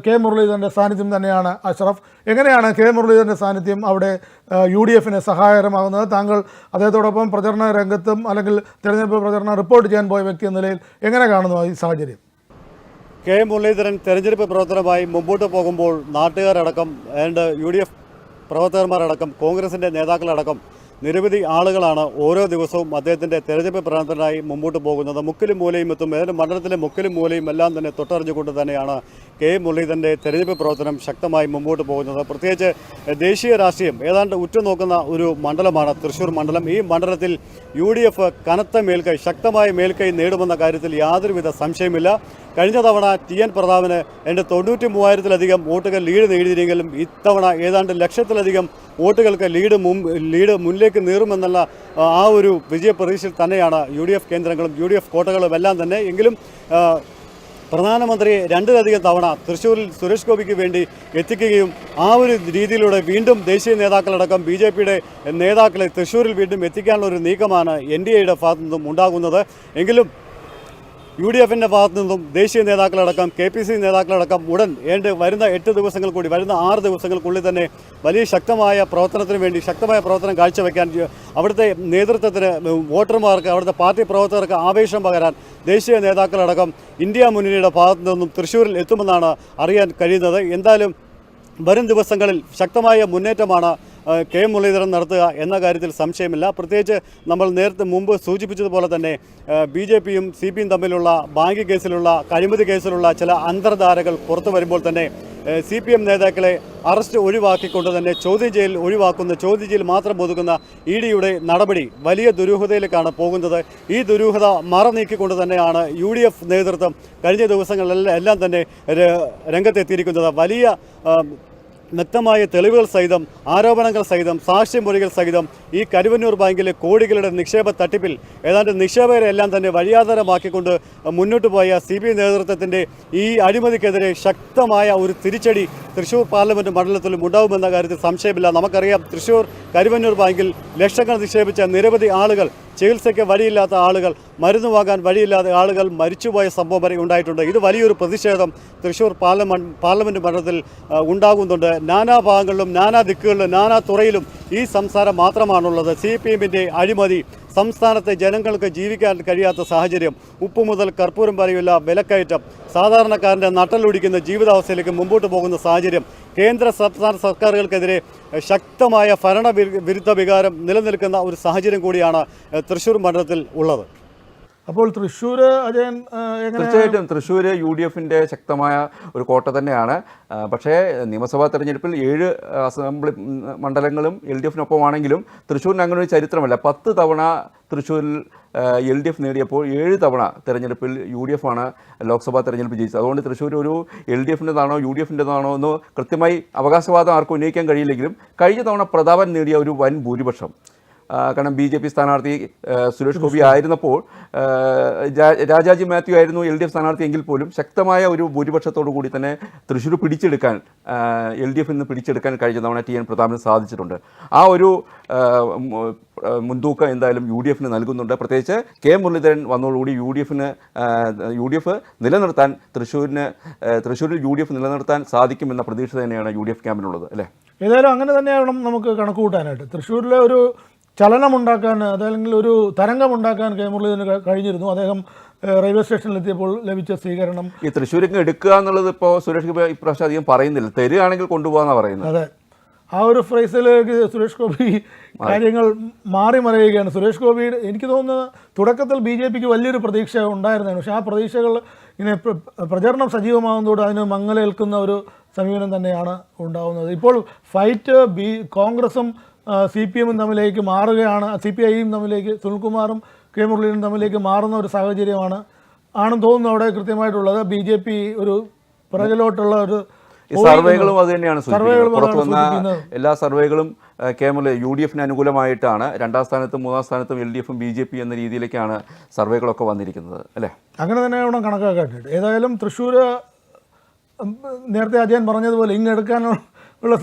കെ മുരളീധരന്റെ സാന്നിധ്യം തന്നെയാണ് അഷ്റഫ്? എങ്ങനെയാണ് കെ മുരളീധരന്റെ സാന്നിധ്യം അവിടെ യു ഡി എഫിന് സഹായകരമാകുന്നത്? താങ്കൾ അദ്ദേഹത്തോടൊപ്പം പ്രചരണ രംഗത്തും അല്ലെങ്കിൽ തെരഞ്ഞെടുപ്പ് പ്രചരണം റിപ്പോർട്ട് ചെയ്യാൻ പോയ വ്യക്തി എന്ന നിലയിൽ എങ്ങനെ കാണുന്നു ഈ സാഹചര്യം? കെ മുരളീധരൻ തെരഞ്ഞെടുപ്പ് പ്രവർത്തനമായി മുമ്പോട്ട് പോകുമ്പോൾ നാട്ടുകാരടക്കം ആൻഡ് യു ഡി എഫ് പ്രവർത്തകന്മാരടക്കം കോൺഗ്രസിന്റെ നേതാക്കളടക്കം നിരവധി ആളുകളാണ് ഓരോ ദിവസവും അദ്ദേഹത്തിന്റെ തെരഞ്ഞെടുപ്പ് പ്രവർത്തനത്തിനായി മുമ്പോട്ട് പോകുന്നത്. മുക്കിലും മൂലയും എത്തും. ഏതാണ്ട് മണ്ഡലത്തിലെ മുക്കിലും മൂലയും എല്ലാം തന്നെ തൊട്ടറിഞ്ഞുകൊണ്ട് തന്നെയാണ് കെ മുരളീധരന്റെ തെരഞ്ഞെടുപ്പ് പ്രവർത്തനം ശക്തമായി മുമ്പോട്ട് പോകുന്നത്. പ്രത്യേകിച്ച് ദേശീയ രാഷ്ട്രീയം ഏതാണ്ട് ഉറ്റുനോക്കുന്ന ഒരു മണ്ഡലമാണ് തൃശ്ശൂർ മണ്ഡലം. ഈ മണ്ഡലത്തിൽ യു കനത്ത മേൽക്കൈ ശക്തമായ മേൽക്കൈ നേടുമെന്ന കാര്യത്തിൽ യാതൊരുവിധ സംശയമില്ല കഴിഞ്ഞ തവണ ടി എൻ പ്രതാപന് എന്റെ തൊണ്ണൂറ്റി മൂവായിരത്തിലധികം വോട്ടുകൾ ലീഡ് നേടിയിരുന്നെങ്കിലും ഇത്തവണ ഏതാണ്ട് ലക്ഷത്തിലധികം വോട്ടുകൾക്ക് ലീഡ് മുൻ ലീഡ് മുന്നിലേക്ക് നീറുമെന്നുള്ള ആ, ഒരു വിജയപ്രതീക്ഷയിൽ തന്നെയാണ് യു ഡി എഫ് കേന്ദ്രങ്ങളും യു ഡി എഫ് കോട്ടകളും എല്ലാം തന്നെ. എങ്കിലും പ്രധാനമന്ത്രി രണ്ടിലധികം തവണ തൃശ്ശൂരിൽ സുരേഷ് ഗോപിക്ക് വേണ്ടി എത്തിക്കുകയും ആ ഒരു രീതിയിലൂടെ വീണ്ടും ദേശീയ നേതാക്കളടക്കം ബി ജെ പിയുടെ നേതാക്കളെ തൃശ്ശൂരിൽ വീണ്ടും എത്തിക്കാനുള്ള ഒരു നീക്കമാണ് എൻ ഡി എയുടെ ഭാഗത്തു നിന്നും ഉണ്ടാകുന്നത്. എങ്കിലും യു ഡി എഫിന്റെ ഭാഗത്തു നിന്നും ദേശീയ നേതാക്കളടക്കം കെ പി സി നേതാക്കളടക്കം ഉടൻ ഏണ്ട് വരുന്ന എട്ട് ദിവസങ്ങൾ കൂടി വരുന്ന ആറ് ദിവസങ്ങൾക്കുള്ളിൽ തന്നെ വലിയ ശക്തമായ പ്രവർത്തനത്തിന് വേണ്ടി ശക്തമായ പ്രവർത്തനം കാഴ്ചവെക്കാൻ അവിടുത്തെ നേതൃത്വത്തിന് വോട്ടർമാർക്ക് അവിടുത്തെ പാർട്ടി പ്രവർത്തകർക്ക് ആവേശം പകരാൻ ദേശീയ നേതാക്കളടക്കം ഇന്ത്യ മുന്നണിയുടെ ഭാഗത്തു നിന്നും തൃശ്ശൂരിൽ എത്തുമെന്നാണ് അറിയാൻ കഴിയുന്നത്. എന്തായാലും വരും ദിവസങ്ങളിൽ ശക്തമായ മുന്നേറ്റമാണ് കെ മുരളീധരൻ നടത്തുക എന്ന കാര്യത്തിൽ സംശയമില്ല. പ്രത്യേകിച്ച് നമ്മൾ നേരത്തെ മുമ്പ് സൂചിപ്പിച്ചതുപോലെ തന്നെ ബി ജെ പിയും സി പിയും തമ്മിലുള്ള ബാങ്ക് കേസിലുള്ള അഴിമതി കേസിലുള്ള ചില അന്തർധാരകൾ പുറത്തു വരുമ്പോൾ തന്നെ സി പി എം നേതാക്കളെ അറസ്റ്റ് ഒഴിവാക്കിക്കൊണ്ട് തന്നെ ചോദ്യം ചെയ്യൽ ഒഴിവാക്കുന്ന ചോദ്യം ചെയ്യൽ മാത്രം ഒതുക്കുന്ന ഇ ഡിയുടെ നടപടി വലിയ ദുരൂഹതയിലേക്കാണ് പോകുന്നത്. ഈ ദുരൂഹത മറ നീക്കിക്കൊണ്ട് തന്നെയാണ് യു ഡി എഫ് നേതൃത്വം കഴിഞ്ഞ ദിവസങ്ങളിലെല്ലാം തന്നെ രംഗത്തെത്തിയിരിക്കുന്നത്. വലിയ വ്യക്തമായ തെളിവുകൾ സഹിതം ആരോപണങ്ങൾ സഹിതം സാക്ഷ്യമൊഴികൾ സഹിതം ഈ കരുവന്നൂർ ബാങ്കിലെ കോടികളുടെ നിക്ഷേപ തട്ടിപ്പിൽ ഏതാണ്ട് നിക്ഷേപകരെ എല്ലാം തന്നെ വഴിയാധാരമാക്കിക്കൊണ്ട് മുന്നോട്ട് പോയ സി ബി നേതൃത്വത്തിന്റെ ഈ അഴിമതിക്കെതിരെ ശക്തമായ ഒരു തിരിച്ചടി തൃശ്ശൂർ പാർലമെന്റ് മണ്ഡലത്തിലും ഉണ്ടാവുമെന്ന കാര്യത്തിൽ സംശയമില്ല. നമുക്കറിയാം തൃശ്ശൂർ കരുവന്നൂർ ബാങ്കിൽ ലക്ഷങ്ങൾ നിക്ഷേപിച്ച നിരവധി ആളുകൾ ചികിത്സയ്ക്ക് വഴിയില്ലാത്ത ആളുകൾ മരുന്ന് വാങ്ങാൻ വഴിയില്ലാത്ത ആളുകൾ മരിച്ചുപോയ സംഭവം വരെ ഉണ്ടായിട്ടുണ്ട്. ഇത് വലിയൊരു പ്രതിഷേധം തൃശ്ശൂർ പാർലമെന്റ് പാർലമെന്റ് മണ്ഡലത്തിൽ ഉണ്ടാകുന്നുണ്ട്. നാനാ ഭാഗങ്ങളിലും നാനാ ദിക്കുകളിലും നാനാ തുറയിലും ഈ സംസാരം മാത്രമാണുള്ളത് സി പി എമ്മിന്റെ അഴിമതി സംസ്ഥാനത്തെ ജനങ്ങൾക്ക് ജീവിക്കാൻ കഴിയാത്ത സാഹചര്യം ഉപ്പ് മുതൽ കർപ്പൂരം വരെയുള്ള വിലക്കയറ്റം സാധാരണക്കാരന്റെ നട്ടലൊടിക്കുന്ന ജീവിതാവസ്ഥയിലേക്ക് മുമ്പോട്ട് പോകുന്ന സാഹചര്യം കേന്ദ്ര സംസ്ഥാന സർക്കാരുകൾക്കെതിരെ ശക്തമായ ഭരണ വിരുദ്ധ വികാരം നിലനിൽക്കുന്ന ഒരു സാഹചര്യം കൂടിയാണ് തൃശ്ശൂർ മണ്ഡലത്തിൽ ഉള്ളത്. അപ്പോൾ തൃശ്ശൂർ അജയൻ തീർച്ചയായിട്ടും തൃശ്ശൂർ യു ഡി എഫിന്റെ ശക്തമായ ഒരു കോട്ട തന്നെയാണ്. പക്ഷേ നിയമസഭാ തെരഞ്ഞെടുപ്പിൽ ഏഴ് അസംബ്ലി മണ്ഡലങ്ങളും എൽ ഡി എഫിനൊപ്പമാണെങ്കിലും തൃശ്ശൂരിന് അങ്ങനെ ഒരു ചരിത്രമല്ല. പത്ത് തവണ തൃശ്ശൂരിൽ എൽ ഡി എഫ് നേടിയപ്പോൾ ഏഴ് തവണ തെരഞ്ഞെടുപ്പിൽ യു ഡി എഫ് ആണ് ലോക്സഭാ തെരഞ്ഞെടുപ്പ് ജയിച്ചത്. അതുകൊണ്ട് തൃശ്ശൂർ ഒരു എൽ ഡി എഫിന്റെതാണോ യു ഡി എഫിന്റെതാണോ എന്ന് കൃത്യമായി അവകാശവാദം ആർക്കും ഉന്നയിക്കാൻ കഴിയില്ലെങ്കിലും കഴിഞ്ഞ തവണ പ്രതാപൻ നേടിയ ഒരു വൻ ഭൂരിപക്ഷം. കാരണം ബി ജെ പി സ്ഥാനാർത്ഥി സുരേഷ് ഗോപി ആയിരുന്നപ്പോൾ രാജാജി മാത്യു ആയിരുന്നു എൽ ഡി എഫ് സ്ഥാനാർത്ഥി എങ്കിൽ പോലും ശക്തമായ ഒരു ഭൂരിപക്ഷത്തോടു കൂടി തന്നെ തൃശ്ശൂർ പിടിച്ചെടുക്കാൻ എൽ ഡി എഫിൽ നിന്ന് പിടിച്ചെടുക്കാൻ കഴിഞ്ഞ തവണ ടി എൻ പ്രതാപന് സാധിച്ചിട്ടുണ്ട്. ആ ഒരു മുൻതൂക്കം എന്തായാലും യു ഡി എഫിന് നൽകുന്നുണ്ട്. പ്രത്യേകിച്ച് കെ മുരളീധരൻ വന്നതോടുകൂടി യു ഡി എഫിന് യു ഡി എഫ് നിലനിർത്താൻ തൃശ്ശൂരിന് തൃശ്ശൂരിൽ യു ഡി എഫ് നിലനിർത്താൻ സാധിക്കുമെന്ന പ്രതീക്ഷ തന്നെയാണ് യു ഡി എഫ് ക്യാമ്പിനുള്ളത് അല്ലേ? ഏതായാലും അങ്ങനെ തന്നെ വേണം നമുക്ക് കണക്ക് കൂട്ടാനായിട്ട് തൃശ്ശൂരിലെ ഒരു ചലനമുണ്ടാക്കാൻ അതല്ലെങ്കിൽ ഒരു തരംഗമുണ്ടാക്കാൻ കെ മുരളീധരന് കഴിഞ്ഞിരുന്നു. അദ്ദേഹം റെയിൽവേ സ്റ്റേഷനിൽ എത്തിയപ്പോൾ ലഭിച്ച സ്വീകരണം. ഈ തൃശ്ശൂരിക്ക് എടുക്കുക എന്നുള്ളത് ഇപ്പോൾ സുരേഷ് ഗോപി ഇപ്രാവശ്യം അധികം പറയുന്നില്ല. തരികയാണെങ്കിൽ കൊണ്ടുപോകാന്നാണ് പറയുന്നത്. അതെ. ആ ഒരു ഫ്രൈസിലേക്ക് സുരേഷ് ഗോപി കാര്യങ്ങൾ മാറി മറിയുകയാണ്. സുരേഷ് ഗോപിയുടെ എനിക്ക് തോന്നുന്നത് തുടക്കത്തിൽ ബി ജെ പിക്ക് വലിയൊരു പ്രതീക്ഷ ഉണ്ടായിരുന്നതാണ്. പക്ഷേ ആ പ്രതീക്ഷകൾ ഇങ്ങനെ പ്ര- പ്രചരണം സജീവമാകുന്നതോടെ അതിന് മങ്ങലേൽക്കുന്ന ഒരു സമീപനം തന്നെയാണ് ഉണ്ടാകുന്നത് ഇപ്പോൾ ഫൈറ്റ് ബി കോൺഗ്രസും സി പി എമ്മും തമ്മിലേക്ക് മാറുകയാണ്. സി പി ഐയും തമ്മിലേക്ക് സുനിൽകുമാറും കെ മുരളീധരനും തമ്മിലേക്ക് മാറുന്ന ഒരു സാഹചര്യമാണ്. ആണെന്ന് തോന്നുന്നു അവിടെ കൃത്യമായിട്ടുള്ളത്. ബി ജെ പി ഒരു പിറകിലോട്ടുള്ള ഒരു സർവേകളും അത് തന്നെയാണ് പുറത്തുവന്ന. എല്ലാ സർവേകളും കേമൽ യു ഡി എഫിന് അനുകൂലമായിട്ടാണ്. രണ്ടാം സ്ഥാനത്തും മൂന്നാം സ്ഥാനത്തും എൽ ഡി എഫും ബി ജെ പി എന്ന രീതിയിലേക്കാണ് സർവേകളൊക്കെ വന്നിരിക്കുന്നത്. അല്ലേ? അങ്ങനെ തന്നെ വേണം കണക്കാക്കാൻ. ഏതായാലും തൃശ്ശൂർ നേരത്തെ അജയൻ പറഞ്ഞതുപോലെ ഇങ്ങെടുക്കാനുള്ള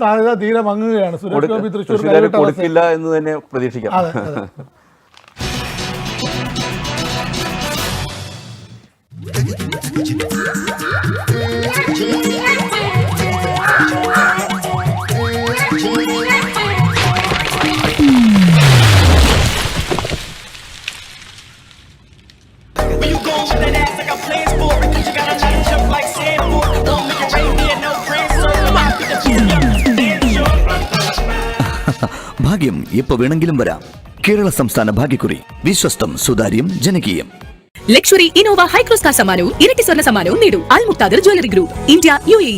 സാധ്യത തീരെ മങ്ങുകയാണ്. സുരേഷ് ഗോപി തൃശ്ശൂർ കൊടുക്കില്ല എന്ന് തന്നെ പ്രതീക്ഷിക്കാം. അതെ. ഭാഗ്യം എപ്പോ വേണമെങ്കിലും വരാം. കേരള സംസ്ഥാന ഭാഗ്യക്കുറി വിശ്വസ്തം സുതാര്യം ജനകീയം. ലക്ഷറി ഇനോവ ഹൈക്രോസ് കാർ സമ്മാനവും ഇരട്ടി സ്വർണ സമ്മാനവും നേടൂ. Al Muqtadir jewellery group India U A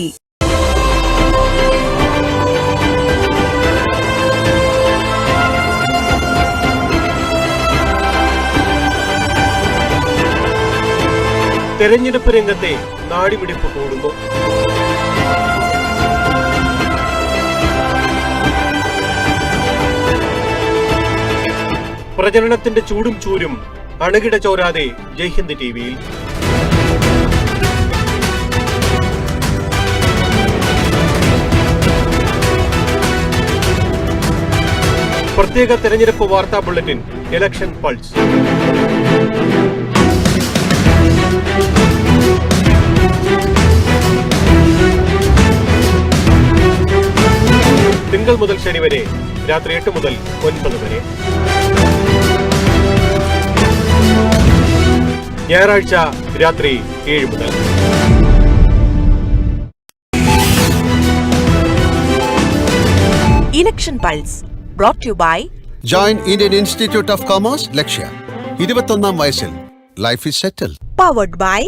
തെരഞ്ഞെടുപ്പ് രംഗത്തെ നാടിപിടിപ്പ് കൂടുന്നു. പ്രചരണത്തിന്റെ ചൂടും ചൂരും അണുകിട ചോരാതെ ജയ്ഹിന്ദ് ടി വിയിൽ. പ്രത്യേക തെരഞ്ഞെടുപ്പ് വാർത്താ ബുള്ളറ്റിൻ ഇലക്ഷൻ പൾസ്. തിങ്കൾ മുതൽ ശനി വരെ രാത്രി എട്ട് മുതൽ ഒൻപത് വരെ. ഞായറാഴ്ച രാത്രി ഏഴ് മുതൽ. Election pulse brought you by join Indian institute of commerce Lakshya ഇരുപത്തൊന്നാം വയസ്സിൽ life is settle powered by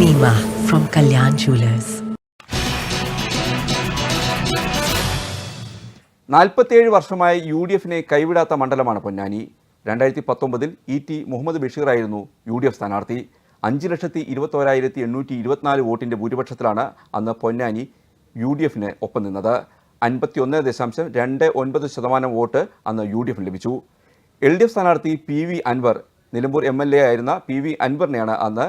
മീമ from Kalyan jewellers നാൽപ്പത്തിയേഴ് വർഷമായി യു ഡി എഫിനെ കൈവിടാത്ത മണ്ഡലമാണ് പൊന്നാനി. രണ്ടായിരത്തി പത്തൊമ്പതിൽ ഇ ടി മുഹമ്മദ് ബഷീറായിരുന്നു യു ഡി എഫ് സ്ഥാനാർത്ഥി. അഞ്ച് ലക്ഷത്തി ഇരുപത്തോരായിരത്തി എണ്ണൂറ്റി ഇരുപത്തിനാല് വോട്ടിന്റെ ഭൂരിപക്ഷത്തിലാണ് അന്ന് പൊന്നാനി യു ഡി എഫിന് ഒപ്പം നിന്നത്. അൻപത്തി ഒന്ന് ദശാംശം രണ്ട് ഒൻപത് ശതമാനം വോട്ട് അന്ന് യു ഡി എഫിന് ലഭിച്ചു. എൽ ഡി എഫ് സ്ഥാനാർത്ഥി P V Anvar Nilambur M L A ആയിരുന്ന പി വി അൻവറിനെയാണ് അന്ന്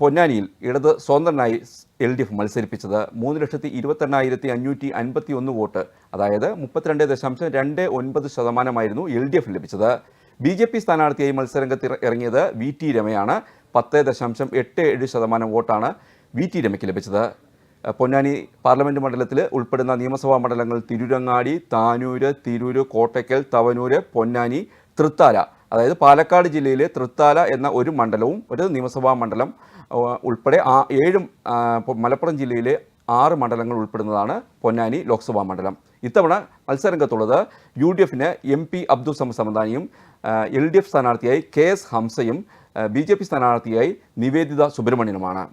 പൊന്നാനിയിൽ ഇടത് സ്വതന്ത്രനായി എൽ ഡി എഫ് മത്സരിപ്പിച്ചത് മൂന്ന് ലക്ഷത്തി ഇരുപത്തെണ്ണായിരത്തി അഞ്ഞൂറ്റി അൻപത്തി ഒന്ന് വോട്ട്. അതായത് മുപ്പത്തിരണ്ട് ദശാംശം രണ്ട് ഒൻപത് ശതമാനമായിരുന്നു എൽ ഡി എഫ് ലഭിച്ചത്. ബി ജെ പി സ്ഥാനാർത്ഥിയായി മത്സരരംഗത്ത് ഇറ- ഇറങ്ങിയത് വി ടി രമയാണ്. പത്ത് ദശാംശം എട്ട് ഏഴ് ശതമാനം വോട്ടാണ് വി ടി രമയ്ക്ക് ലഭിച്ചത്. പൊന്നാനി പാർലമെന്റ് മണ്ഡലത്തിൽ ഉൾപ്പെടുന്ന നിയമസഭാ മണ്ഡലങ്ങൾ തിരുരങ്ങാടി താനൂര് തിരൂര് കോട്ടയ്ക്കൽ തവനൂര് പൊന്നാനി തൃത്താല. അതായത് പാലക്കാട് ജില്ലയിലെ തൃത്താല എന്ന ഒരു മണ്ഡലവും ഒരു നിയമസഭാ മണ്ഡലം ഉൾപ്പെടെ ആ ഏഴും മലപ്പുറം ജില്ലയിലെ ആറ് മണ്ഡലങ്ങൾ ഉൾപ്പെടുന്നതാണ് പൊന്നാനി ലോക്സഭാ മണ്ഡലം. ഇത്തവണ മത്സരരംഗത്തുള്ളത് യു ഡി എഫിന് എം പി അബ്ദുൾ സമ സമദാനിയും എൽ ഡി എഫ് സ്ഥാനാർത്ഥിയായി കെ എസ് ഹംസയും ബി ജെ പി സ്ഥാനാർത്ഥിയായി നിവേദിത സുബ്രഹ്മണ്യനുമാണ്.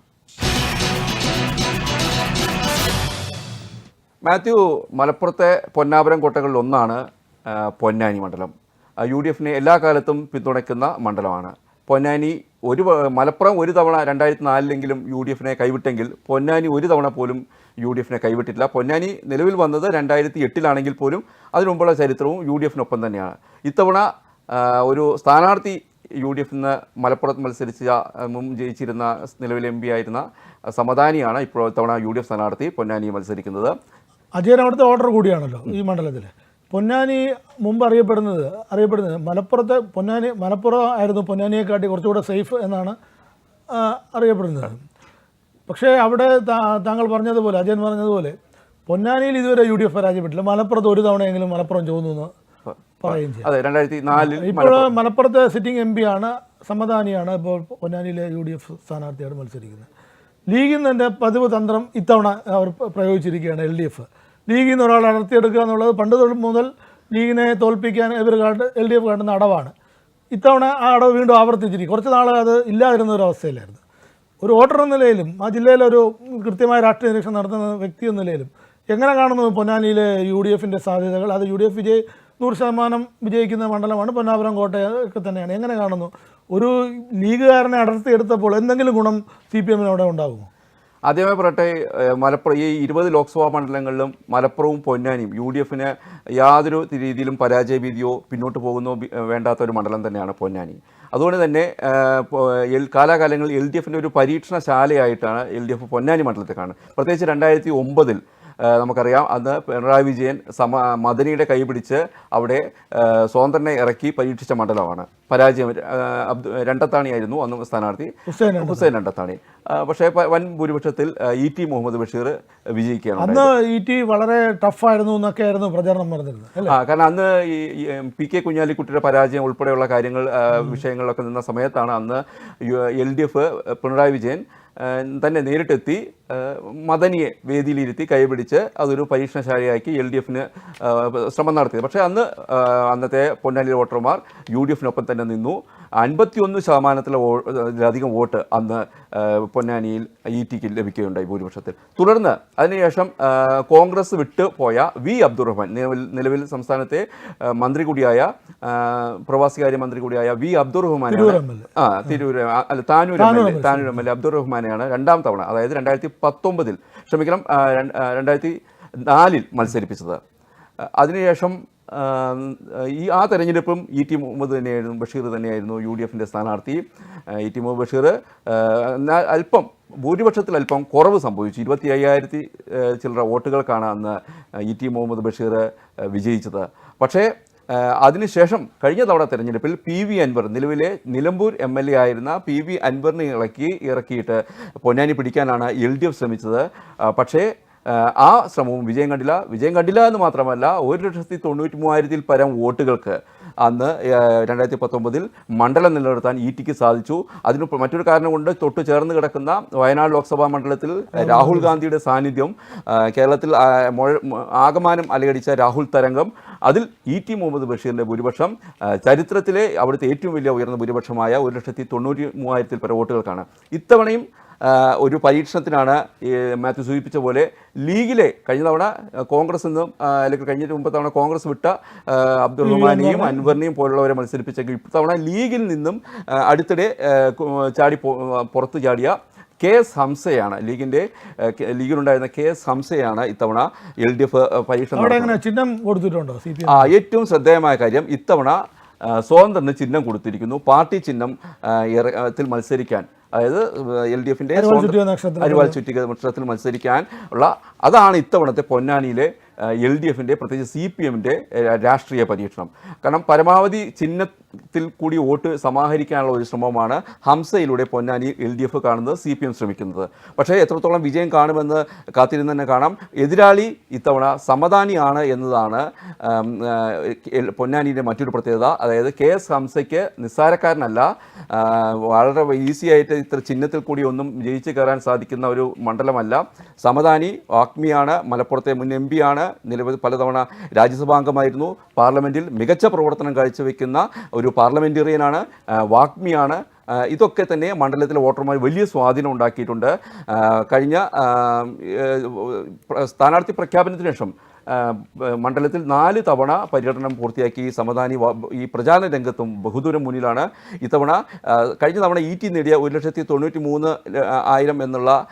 മാത്യു മലപ്പുറത്തെ പൊന്നാപുരം കോട്ടകളിൽ ഒന്നാണ് പൊന്നാനി മണ്ഡലം. യു ഡി എഫിനെ എല്ലാ കാലത്തും പിന്തുണയ്ക്കുന്ന മണ്ഡലമാണ്. പൊന്നാനി ഒരു മലപ്പുറം ഒരു തവണ രണ്ടായിരത്തി നാലിലെങ്കിലും യു ഡി എഫിനെ കൈവിട്ടെങ്കിൽ പൊന്നാനി ഒരു തവണ പോലും യു ഡി എഫിനെ കൈവിട്ടിട്ടില്ല. പൊന്നാനി നിലവിൽ വന്നത് രണ്ടായിരത്തി എട്ടിലാണെങ്കിൽ പോലും അതിനു മുമ്പുള്ള ചരിത്രവും യു ഡി എഫിനൊപ്പം തന്നെയാണ്. ഇത്തവണ ഒരു സ്ഥാനാർത്ഥി യു ഡി എഫിൽ നിന്ന് മലപ്പുറത്ത് മത്സരിച്ച മുൻ ജയിച്ചിരുന്ന നിലവിലെ എം പി ആയിരുന്ന സമദാനിയാണ് ഇപ്പോൾ ഇത്തവണ യു ഡി എഫ് സ്ഥാനാർത്ഥി പൊന്നാനി മത്സരിക്കുന്നത്. അജയൻ അവിടുത്തെ ഓർഡർ കൂടിയാണല്ലോ ഈ മണ്ഡലത്തിൽ പൊന്നാനി മുമ്പ് അറിയപ്പെടുന്നത് അറിയപ്പെടുന്നത് മലപ്പുറത്തെ പൊന്നാനി മലപ്പുറം ആയിരുന്നു പൊന്നാനിയെക്കാട്ടി കുറച്ചുകൂടെ സേഫ് എന്നാണ് അറിയപ്പെടുന്നത്. പക്ഷേ അവിടെ താങ്കൾ പറഞ്ഞതുപോലെ അജയൻ പറഞ്ഞതുപോലെ പൊന്നാനിയിൽ ഇതുവരെ യു ഡി എഫ് പരാജയപ്പെട്ടില്ല. മലപ്പുറത്ത് ഒരു തവണയെങ്കിലും മലപ്പുറം ചോന്നു എന്ന് പറയുകയും ചെയ്യും. ഇപ്പോൾ മലപ്പുറത്തെ സിറ്റിംഗ് എം പി ആണ് സമദാനിയാണ് ഇപ്പോൾ പൊന്നാനിയിലെ യു ഡി എഫ് സ്ഥാനാർത്ഥിയാണ് മത്സരിക്കുന്നത്. ലീഗിൽ നിന്ന് തന്നെ പതിവ് തന്ത്രം ഇത്തവണ അവർ പ്ര- പ്രയോഗിച്ചിരിക്കുകയാണ് എൽ ഡി എഫ്. ലീഗിൽ നിന്ന് ഒരാൾ അടർത്തിയെടുക്കുക എന്നുള്ളത് പണ്ട് മുതൽ ലീഗിനെ തോൽപ്പിക്കാൻ ഇവർ കാട്ട് എൽ ഡി എഫ് കാട്ടുന്ന അടവാണ്. ഇത്തവണ ആ അടവ് വീണ്ടും ആവർത്തിച്ചിരിക്കും കുറച്ച് നാൾ അത് ഇല്ലാതിരുന്ന ഒരു അവസ്ഥയിലായിരുന്നു. ഒരു വോട്ടർ എന്ന നിലയിലും ആ ജില്ലയിലൊരു കൃത്യമായ രാഷ്ട്രീയ നിരീക്ഷണം നടത്തുന്ന വ്യക്തി എന്ന നിലയിലും എങ്ങനെ കാണുന്നു പൊന്നാനിയിലെ യു ഡി എഫിന്റെ സാധ്യതകൾ? അത് യു ഡി എഫ് വിജയ് നൂറ് ശതമാനം വിജയിക്കുന്ന മണ്ഡലമാണ് പൊന്നാപുരം കോട്ടയൊക്കെ തന്നെയാണ്. എങ്ങനെ കാണുന്നു? ഒരു ലീഗുകാരനെ അടർത്തിയെടുത്തപ്പോൾ എന്തെങ്കിലും ഗുണം സി പി എമ്മിന് അവിടെ ഉണ്ടാകുമോ? ആദ്യമേ പറയട്ടെ മലപ്പുറം ഈ ഇരുപത് ലോക്സഭാ മണ്ഡലങ്ങളിലും മലപ്പുറവും പൊന്നാനിയും യു ഡി എഫിന് യാതൊരു രീതിയിലും പരാജയ ഭീതിയോ പിന്നോട്ട് പോകുന്നോ വേണ്ടാത്ത ഒരു മണ്ഡലം തന്നെയാണ് പൊന്നാനി. അതുകൊണ്ട് തന്നെ കാലാകാലങ്ങളിൽ എൽ ഡി എഫിന്റെ ഒരു പരീക്ഷണശാലയായിട്ടാണ് എൽ ഡി എഫ് പൊന്നാനി മണ്ഡലത്തെ കാണുന്നത്. പ്രത്യേകിച്ച് രണ്ടായിരത്തി ഒമ്പതിൽ നമുക്കറിയാം അന്ന് പിണറായി വിജയൻ സമ മദനിയുടെ കൈ പിടിച്ച് അവിടെ സ്വാതന്ത്ര്യനെ സ്വതന്ത്രനെ ഇറക്കി പരീക്ഷിച്ച മണ്ഡലമാണ്. പരാജയം അബ്ദു രണ്ടത്താണിയായിരുന്നു അന്ന് സ്ഥാനാർത്ഥി. ഹുസൈൻ രണ്ടത്താണി. പക്ഷേ വൻ ഭൂരിപക്ഷത്തിൽ ഇ ടി മുഹമ്മദ് ബഷീർ വിജയിക്കുകയാണ് അന്ന് ഇ ടി വളരെ ടഫായിരുന്നു എന്നൊക്കെയായിരുന്നു പ്രചാരണം പറഞ്ഞിരുന്നത് ആ കാരണം അന്ന് ഈ പി കെ കുഞ്ഞാലിക്കുട്ടിയുടെ പരാജയം ഉൾപ്പെടെയുള്ള കാര്യങ്ങൾ വിഷയങ്ങളിലൊക്കെ നിന്ന സമയത്താണ് അന്ന് L D F Pinarayi Vijayan തന്നെ നേരിട്ടെത്തി മദനിയെ വേദിയിലിരുത്തി കൈപിടിച്ച് അതൊരു പരീക്ഷണശാലയാക്കി എൽ ഡി എഫിന് ശ്രമം നടത്തിയത് പക്ഷേ അന്ന് അന്നത്തെ പൊന്നാനി വോട്ടർമാർ യു ഡി എഫിനൊപ്പം തന്നെ നിന്നു. അൻപത്തിയൊന്ന് ശതമാനത്തിലെ വോ- അധികം വോട്ട് അന്ന് പൊന്നാനിയിൽ ഇ ടിക്ക് ലഭിക്കുകയുണ്ടായി ഭൂരിപക്ഷത്തിൽ. തുടർന്ന് അതിനുശേഷം കോൺഗ്രസ് വിട്ട് പോയ വി അബ്ദുറഹ്മാൻ നിലവിൽ നിലവിൽ സംസ്ഥാനത്തെ മന്ത്രി കൂടിയായ പ്രവാസികാര്യ മന്ത്രി കൂടിയായ വി അബ്ദുറഹ്മാനാണ് എ. ആ തിരൂർ അല്ല Tanur M L A Tanur M L A. അബ്ദുറഹ്മാനെയാണ് രണ്ടാം തവണ അതായത് രണ്ടായിരത്തി പത്തൊമ്പതിൽ ക്ഷമിക്കണം രണ്ടായിരത്തി നാലിൽ മത്സരിപ്പിച്ചത്. അതിനുശേഷം ഈ ആ തെരഞ്ഞെടുപ്പും ഇ ടി മുഹമ്മദ് തന്നെയായിരുന്നു ബഷീർ തന്നെയായിരുന്നു യു ഡി എഫിന്റെ സ്ഥാനാർത്ഥി. ഇ ടി മുഹമ്മദ് ബഷീർ അല്പം ഭൂരിപക്ഷത്തിൽ അല്പം കുറവ് സംഭവിച്ചു. ഇരുപത്തി അയ്യായിരത്തി ചില്ലറ വോട്ടുകൾക്കാണ് അന്ന് ഇ ടി മുഹമ്മദ് ബഷീർ വിജയിച്ചത്. പക്ഷേ അതിനുശേഷം കഴിഞ്ഞ തവണ തെരഞ്ഞെടുപ്പിൽ പി വി അൻവർ നിലവിലെ നിലമ്പൂർ എം എൽ എ ആയിരുന്ന പി വി അൻവറിനെ ഇളക്കി ഇറക്കിയിട്ട് പൊന്നാനി പിടിക്കാനാണ് എൽ ഡി എഫ് ശ്രമിച്ചത്. പക്ഷേ ആ, ശ്രമവും വിജയം കണ്ടില്ല. വിജയം കണ്ടില്ല എന്ന് മാത്രമല്ല ഒരു ലക്ഷത്തി തൊണ്ണൂറ്റി മൂവായിരത്തിൽ പരം വോട്ടുകൾക്ക് അന്ന് രണ്ടായിരത്തി പത്തൊമ്പതിൽ മണ്ഡലം നിലനിർത്താൻ ഇ ടിക്ക് സാധിച്ചു. അതിന് മറ്റൊരു കാരണം കൊണ്ട് തൊട്ട് ചേർന്ന് കിടക്കുന്ന വയനാട് ലോക്സഭാ മണ്ഡലത്തിൽ രാഹുൽ ഗാന്ധിയുടെ സാന്നിധ്യം. കേരളത്തിൽ ആകമാനം അലയടിച്ച രാഹുൽ തരംഗം. അതിൽ ഇ ടി മുഹമ്മദ് ബഷീറിന്റെ ഭൂരിപക്ഷം ചരിത്രത്തിലെ അവിടുത്തെ ഏറ്റവും വലിയ ഉയർന്ന ഭൂരിപക്ഷമായ ഒരു ലക്ഷത്തി തൊണ്ണൂറ്റി മൂവായിരത്തിൽ പരം വോട്ടുകൾക്കാണ്. ഇത്തവണയും ഒരു പരീക്ഷണത്തിനാണ് ഈ മാത്യു സൂചിപ്പിച്ച പോലെ ലീഗിലെ കഴിഞ്ഞ തവണ കോൺഗ്രസ് നിന്നും അല്ലെങ്കിൽ കഴിഞ്ഞ മുമ്പ് തവണ കോൺഗ്രസ് വിട്ട അബ്ദുൾ റഹ്മാനെയും അൻവറിനെയും. പോലുള്ളവരെ മത്സരിപ്പിച്ചെങ്കിൽ ഇത്തവണ ലീഗിൽ നിന്നും അടുത്തിടെ ചാടി പുറത്തു ചാടിയ കെ എസ് ഹംസയാണ് ലീഗിന്റെ ലീഗിലുണ്ടായിരുന്ന കെ എസ് ഹംസയാണ് ഇത്തവണ എൽ ഡി എഫ് പരീക്ഷ ചിഹ്നം കൊടുത്തിട്ടുണ്ടോ ആ ഏറ്റവും ശ്രദ്ധേയമായ കാര്യം ഇത്തവണ സ്വതന്ത്രന് ചിഹ്നം കൊടുത്തിരിക്കുന്നു പാർട്ടി ചിഹ്നം ഇറത്തിൽ ത്തിൽ മത്സരിക്കാൻ അതായത് എൽ ഡി എഫിന്റെ അരിവാൾ ചുറ്റിക നക്ഷത്രത്തിൽ. അരിവാൾ ചുറ്റിക നക്ഷത്രത്തിൽ മത്സരിക്കാൻ ഉള്ള അതാണ് ഇത്തവണത്തെ പൊന്നാനിയിലെ എൽ ഡി എഫിന്റെ പ്രത്യേകിച്ച് സി പി എമ്മിന്റെ രാഷ്ട്രീയ പരീക്ഷണം കാരണം പരമാവധി ചിഹ്ന ത്തിൽ കൂടി വോട്ട് സമാഹരിക്കാനുള്ള ഒരു ശ്രമമാണ് ഹംസയിലൂടെ പൊന്നാനി എൽ ഡി എഫ് കാണുന്നത് സി പി എം ശ്രമിക്കുന്നത്. പക്ഷേ എത്രത്തോളം വിജയം കാണുമെന്ന് കാത്തിരുന്ന് തന്നെ കാണാം. എതിരാളി ഇത്തവണ സമദാനിയാണ് എന്നതാണ് പൊന്നാനിയുടെ മറ്റൊരു പ്രത്യേകത. അതായത് കെ എസ് ഹംസയ്ക്ക് നിസ്സാരക്കാരനല്ല. വളരെ ഈസി ആയിട്ട് ഇത്ര ചിഹ്നത്തിൽ കൂടി ഒന്നും ജയിച്ചു കയറാൻ സാധിക്കുന്ന ഒരു മണ്ഡലമല്ല. സമദാനി ആക്മിയാണ് മലപ്പുറത്തെ മുൻ എം ആണ് നിലവിൽ പലതവണ രാജ്യസഭാംഗമായിരുന്നു. പാർലമെന്റിൽ മികച്ച പ്രവർത്തനം കാഴ്ചവെക്കുന്ന ഒരു പാർലമെന്റേറിയനാണ് ആ, വാഗ്മിയാണ്. ഇതൊക്കെ തന്നെ മണ്ഡലത്തിലെ വോട്ടർമാർ വലിയ സ്വാധീനം ഉണ്ടാക്കിയിട്ടുണ്ട്. കഴിഞ്ഞ സ്ഥാനാർത്ഥി പ്രഖ്യാപനത്തിന് ശേഷം മണ്ഡലത്തിൽ നാല് തവണ പര്യടനം പൂർത്തിയാക്കി സമദാനി ഈ പ്രചാരണ രംഗത്തും ബഹുദൂരം മുന്നിലാണ്. ഇത്തവണ കഴിഞ്ഞ തവണ ഇ ടി നേടിയ ഒരു ലക്ഷത്തി തൊണ്ണൂറ്റി മൂന്ന് ആയിരം എന്നുള്ള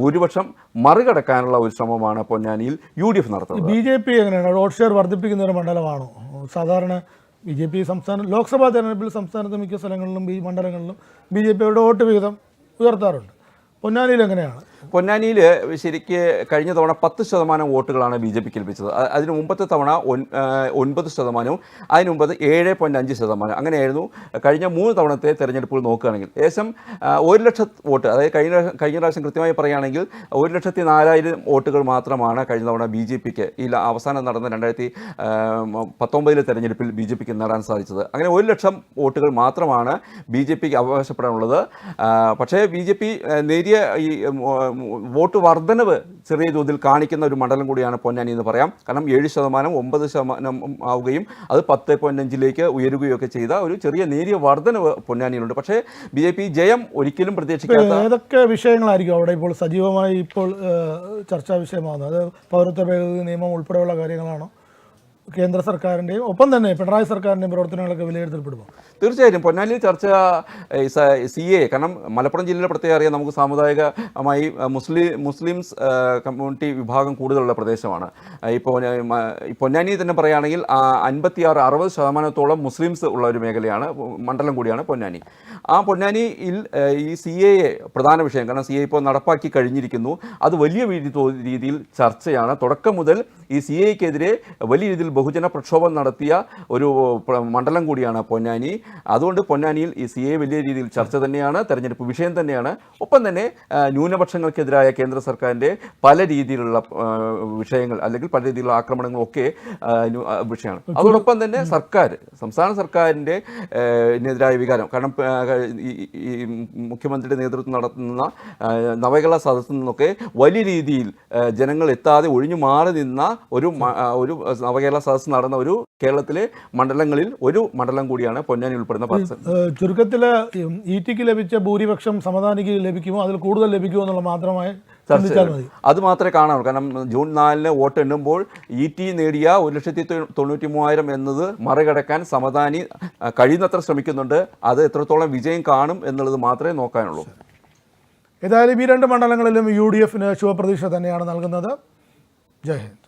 ഭൂരിപക്ഷം മറികടക്കാനുള്ള ഒരു ശ്രമമാണ് പൊന്നാനിയിൽ യു ഡി എഫ് നടത്തുന്നത്. ബി ജെ പി എങ്ങനെയാണ്? ഷെയർ വർദ്ധിപ്പിക്കുന്ന ഒരു മണ്ഡലമാണോ? സാധാരണ ബി ജെ പി സംസ്ഥാന ലോക്സഭാ തെരഞ്ഞെടുപ്പിൽ സംസ്ഥാനത്ത് മിക്ക സ്ഥലങ്ങളിലും ഈ മണ്ഡലങ്ങളിലും ബി ജെ പിയുടെ വോട്ട് വിഹിതം ഉയർത്താറുണ്ട്. പൊന്നാനിയിൽ എങ്ങനെയാണ്? പൊന്നാനിയിൽ ശരിക്ക് കഴിഞ്ഞ തവണ പത്ത് ശതമാനം വോട്ടുകളാണ് ബി ജെ പിക്ക് ലഭിച്ചത്. അതിന് മുമ്പത്തെ തവണ ഒൻപത് ശതമാനവും അതിന് മുമ്പത് ഏഴ് പോയിന്റ് അഞ്ച് ശതമാനം. അങ്ങനെയായിരുന്നു കഴിഞ്ഞ മൂന്ന് തവണത്തെ തെരഞ്ഞെടുപ്പുകൾ നോക്കുകയാണെങ്കിൽ. ഏകദേശം ഒരു ലക്ഷം വോട്ട് അതായത് കഴിഞ്ഞ കഴിഞ്ഞ പ്രാവശ്യം കൃത്യമായി പറയുകയാണെങ്കിൽ ഒരു ലക്ഷത്തി നാലായിരം വോട്ടുകൾ മാത്രമാണ് കഴിഞ്ഞ തവണ ബി ജെ പിക്ക് ഈ അവസാനം നടന്ന രണ്ടായിരത്തി പത്തൊമ്പതിലെ തെരഞ്ഞെടുപ്പിൽ ബി ജെ പിക്ക് നേടാൻ സാധിച്ചത്. അങ്ങനെ ഒരു ലക്ഷം വോട്ടുകൾ മാത്രമാണ് ബി ജെ പിക്ക് അവകാശപ്പെടാനുള്ളത്. പക്ഷേ ബി ജെ പി നേരിയ ഈ വോട്ട് വർധനവ് ചെറിയ തോതിൽ കാണിക്കുന്ന ഒരു മണ്ഡലം കൂടിയാണ് പൊന്നാനി എന്ന് പറയാം. കാരണം ഏഴ് ശതമാനം ഒമ്പത് ശതമാനം ആവുകയും അത് പത്ത് പോയിന്റ് അഞ്ചിലേക്ക് ഉയരുകയൊക്കെ ചെയ്ത ഒരു ചെറിയ നേരിയ വർധനവ് പൊന്നാനിയിലുണ്ട്. പക്ഷേ ബി ജെ പി ജയം ഒരിക്കലും പ്രതീക്ഷിക്കാത്ത ഏതൊക്കെ വിഷയങ്ങളായിരിക്കും അവിടെ ഇപ്പോൾ സജീവമായി ഇപ്പോൾ ചർച്ചാ വിഷയമാകുന്നത് അത് പൗരത്വ ഭേദഗതി നിയമം ഉൾപ്പെടെയുള്ള കാര്യങ്ങളാണോ? കേന്ദ്ര സർക്കാരിന്റെയും ഒപ്പം തന്നെ പിണറായി സർക്കാരിന്റെയും പ്രവർത്തനങ്ങളൊക്കെ വിലയിരുത്തപ്പെടുമോ? തീർച്ചയായും പൊന്നാനിയിൽ ചർച്ച സി എ കാരണം മലപ്പുറം ജില്ലയിലെ പ്രത്യേകം അറിയാം. നമുക്ക് സാമുദായികമായി മുസ്ലിം മുസ്ലിംസ് കമ്മ്യൂണിറ്റി വിഭാഗം കൂടുതലുള്ള പ്രദേശമാണ്. ഇപ്പോൾ പൊന്നാനി തന്നെ പറയുകയാണെങ്കിൽ അൻപത്തി ആറ് അറുപത് ശതമാനത്തോളം മുസ്ലിംസ് ഉള്ള ഒരു മേഖലയാണ് മണ്ഡലം കൂടിയാണ് പൊന്നാനി. ആ പൊന്നാനിയിൽ ഈ സി എ പ്രധാന വിഷയം കാരണം സി എ ഇപ്പോൾ നടപ്പാക്കി കഴിഞ്ഞിരിക്കുന്നു. അത് വലിയ രീതിയിൽ ചർച്ചയാണ്. തുടക്കം മുതൽ ഈ സി എക്കെതിരെ വലിയ രീതിയിൽ ബഹുജന പ്രക്ഷോഭം നടത്തിയ ഒരു മണ്ഡലം കൂടിയാണ് പൊന്നാനി. അതുകൊണ്ട് പൊന്നാനിയിൽ ഈ സി എ വലിയ രീതിയിൽ ചർച്ച തന്നെയാണ് തെരഞ്ഞെടുപ്പ് വിഷയം തന്നെയാണ്. ഒപ്പം തന്നെ ന്യൂനപക്ഷങ്ങൾക്കെതിരായ കേന്ദ്ര സർക്കാരിന്റെ പല രീതിയിലുള്ള വിഷയങ്ങൾ അല്ലെങ്കിൽ പല രീതിയിലുള്ള ആക്രമണങ്ങളൊക്കെ വിഷയമാണ്. അതോടൊപ്പം തന്നെ സർക്കാർ സംസ്ഥാന സർക്കാരിന്റെ എതിരായ വികാരം. കാരണം ഈ- മുഖ്യമന്ത്രിയുടെ നേതൃത്വം നടത്തുന്ന നവകേരള സദസ്സിൽ നിന്നൊക്കെ വലിയ രീതിയിൽ ജനങ്ങൾ എത്താതെ ഒഴിഞ്ഞു മാറി നിന്ന ഒരു ഒരു നവകേരള സദസ്സ് നടന്ന ഒരു കേരളത്തിലെ മണ്ഡലങ്ങളിൽ ഒരു മണ്ഡലം കൂടിയാണ് പൊന്നാനി ഉൾപ്പെടുന്ന പാർട്ടി ചുരുക്കത്തിൽ ഇ ടിക്ക് ലഭിച്ച ഭൂരിപക്ഷം സമതാനിക്ക് ലഭിക്കുമോ? അതിൽ കൂടുതൽ ലഭിക്കുമോ എന്നുള്ള മാത്രമായി അത് മാത്രമേ കാണാവൂ. കാരണം ജൂൺ നാലിന് വോട്ട് എണ്ണുമ്പോൾ ഇ ടി നേടിയ ഒരു ലക്ഷത്തി തൊണ്ണൂറ്റി മൂവായിരം എന്നത് മറികടക്കാൻ സമതാനി കഴിയുന്നത്ര ശ്രമിക്കുന്നുണ്ട്. അത് എത്രത്തോളം വിജയം കാണും എന്നുള്ളത് മാത്രമേ നോക്കാനുള്ളൂ. ഏതായാലും ഈ രണ്ട് മണ്ഡലങ്ങളിലും യു ഡി എഫിന് ശുഭപ്രതീക്ഷ തന്നെയാണ് നൽകുന്നത്. ജയ് ഹിന്ദ്.